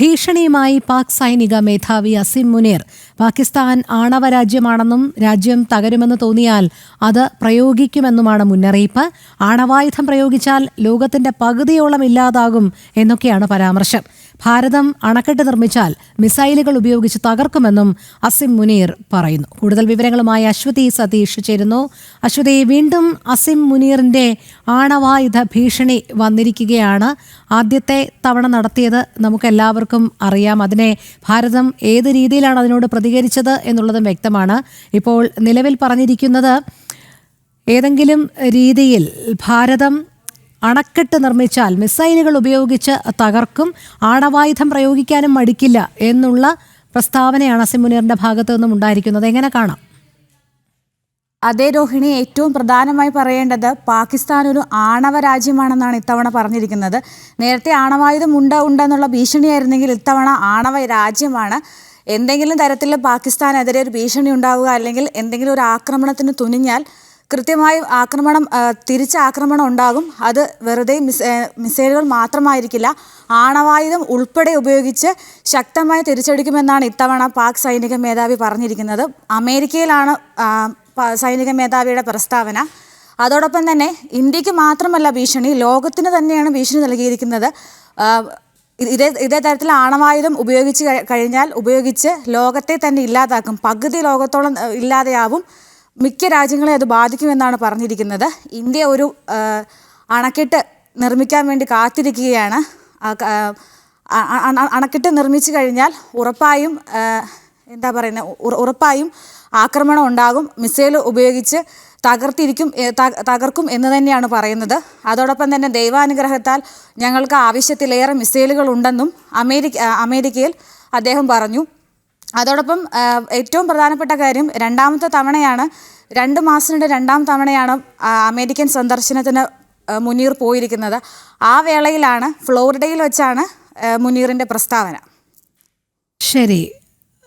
ഭീഷണിയുമായി പാക് സൈനിക മേധാവി അസിം മുനീർ. പാകിസ്ഥാൻ ആണവ രാജ്യമാണെന്നും രാജ്യം തകരുമെന്ന് തോന്നിയാൽ അത് പ്രയോഗിക്കുമെന്നുമാണ് മുന്നറിയിപ്പ്. ആണവായുധം പ്രയോഗിച്ചാൽ ലോകത്തിന്റെ പകുതിയോളം ഇല്ലാതാകും എന്നൊക്കെയാണ് പരാമർശം. ഭാരതം അണക്കെട്ട് നിർമ്മിച്ചാൽ മിസൈലുകൾ ഉപയോഗിച്ച് തകർക്കുമെന്നും അസിം മുനീർ പറയുന്നു. കൂടുതൽ വിവരങ്ങളുമായി അശ്വതി സതീഷ് ചേരുന്നു. അശ്വതി വീണ്ടും അസിം മുനീറിന്റെ ആണവായുധ ഭീഷണി വന്നിരിക്കുകയാണ്. ആദ്യത്തെ തവണ നടത്തിയത് നമുക്കെല്ലാവർക്കും അറിയാം. അതിനെ ഭാരതം ഏത് രീതിയിലാണ് അതിനോട് പ്രതികരിച്ചത് എന്നുള്ളതും വ്യക്തമാണ്. ഇപ്പോൾ നിലവിൽ പറഞ്ഞിരിക്കുന്നത് ഏതെങ്കിലും രീതിയിൽ ഭാരതം അണക്കെട്ട് നിർമ്മിച്ചാൽ മിസൈലുകൾ ഉപയോഗിച്ച് തകർക്കും ആണവായുധം പ്രയോഗിക്കാനും മടിക്കില്ല എന്നുള്ള പ്രസ്താവനയാണ് അസിം മുനീറിന്റെ ഭാഗത്തു നിന്നും ഉണ്ടായിരിക്കുന്നത്. എങ്ങനെ കാണാം? അതേ രോഹിണി ഏറ്റവും പ്രധാനമായി പറയേണ്ടത് പാകിസ്ഥാൻ ഒരു ആണവ രാജ്യമാണെന്നാണ് ഇത്തവണ പറഞ്ഞിരിക്കുന്നത്. നേരത്തെ ആണവായുധം ഉണ്ട് ഉണ്ടെന്നുള്ള ഭീഷണിയായിരുന്നെങ്കിൽ ഇത്തവണ ആണവ രാജ്യമാണ്. എന്തെങ്കിലും തരത്തിൽ പാകിസ്ഥാനെതിരെ ഒരു ഭീഷണി ഉണ്ടാവുക അല്ലെങ്കിൽ എന്തെങ്കിലും ഒരു ആക്രമണത്തിന് തുനിഞ്ഞാൽ കൃത്യമായി ആക്രമണം തിരിച്ചാക്രമണം ഉണ്ടാകും. അത് വെറുതെ മിസ് മിസൈലുകൾ മാത്രമായിരിക്കില്ല ആണവായുധം ഉൾപ്പെടെ ഉപയോഗിച്ച് ശക്തമായി തിരിച്ചടിക്കുമെന്നാണ് ഇത്തവണ പാക് സൈനിക മേധാവി പറഞ്ഞിരിക്കുന്നത്. അമേരിക്കയിലാണ് സൈനിക മേധാവിയുടെ പ്രസ്താവന. അതോടൊപ്പം തന്നെ ഇന്ത്യയ്ക്ക് മാത്രമല്ല ഭീഷണി ലോകത്തിന് തന്നെയാണ് ഭീഷണി നൽകിയിരിക്കുന്നത്. ഇതേ ഇതേ തരത്തിൽ ആണവായുധം ഉപയോഗിച്ച് കഴിഞ്ഞാൽ ഉപയോഗിച്ച് ലോകത്തെ തന്നെ ഇല്ലാതാക്കും പകുതി ലോകത്തോളം ഇല്ലാതെയാവും. മിക്ക രാജ്യങ്ങളെ അത് ബാധിക്കുമെന്നാണ് പറഞ്ഞിരിക്കുന്നത്. ഇന്ത്യ ഒരു അണക്കെട്ട് നിർമ്മിക്കാൻ വേണ്ടി കാത്തിരിക്കുകയാണ്. അണക്കെട്ട് നിർമ്മിച്ചു കഴിഞ്ഞാൽ ഉറപ്പായും എന്താ പറയുന്നത് ഉറ- ഉറപ്പായും ആക്രമണം ഉണ്ടാകും. മിസൈൽ ഉപയോഗിച്ച് തകർത്തിരിക്കും തകർക്കും എന്ന് തന്നെയാണ് പറയുന്നത്. അതോടൊപ്പം തന്നെ ദൈവാനുഗ്രഹത്താൽ ഞങ്ങൾക്ക് ആവശ്യത്തിലേറെ മിസൈലുകൾ ഉണ്ടെന്നും അമേരിക്ക അമേരിക്കയിൽ അദ്ദേഹം പറഞ്ഞു. അതോടൊപ്പം ഏറ്റവും പ്രധാനപ്പെട്ട കാര്യം രണ്ടാമത്തെ തവണയാണ് രണ്ട് മാസത്തിനിടെ രണ്ടാം തവണയാണ് അമേരിക്കൻ സന്ദർശനത്തിന് മുനീർ പോയിരിക്കുന്നത്. ആ വേളയിലാണ് ഫ്ലോറിഡയിൽ വെച്ചാണ് മുനീറിന്റെ പ്രസ്താവന. ശരി.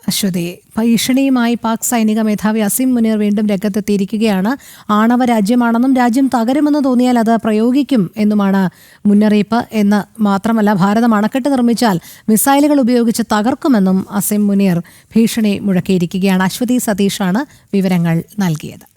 അശ്വതി ഭീഷണിയുമായി പാക് സൈനിക മേധാവി അസിം മുനീർ വീണ്ടും രംഗത്തെത്തിയിരിക്കുകയാണ്. ആണവ രാജ്യമാണെന്നും രാജ്യം തകരുമെന്ന് തോന്നിയാൽ അത് പ്രയോഗിക്കും എന്നുമാണ് മുന്നറിയിപ്പ് എന്ന് മാത്രമല്ല ഭാരതം അണക്കെട്ട് നിർമ്മിച്ചാൽ മിസൈലുകൾ ഉപയോഗിച്ച് തകർക്കുമെന്നും അസിം മുനീർ ഭീഷണി മുഴക്കിയിരിക്കുകയാണ്. അശ്വതി സതീഷാണ് വിവരങ്ങൾ നൽകിയത്.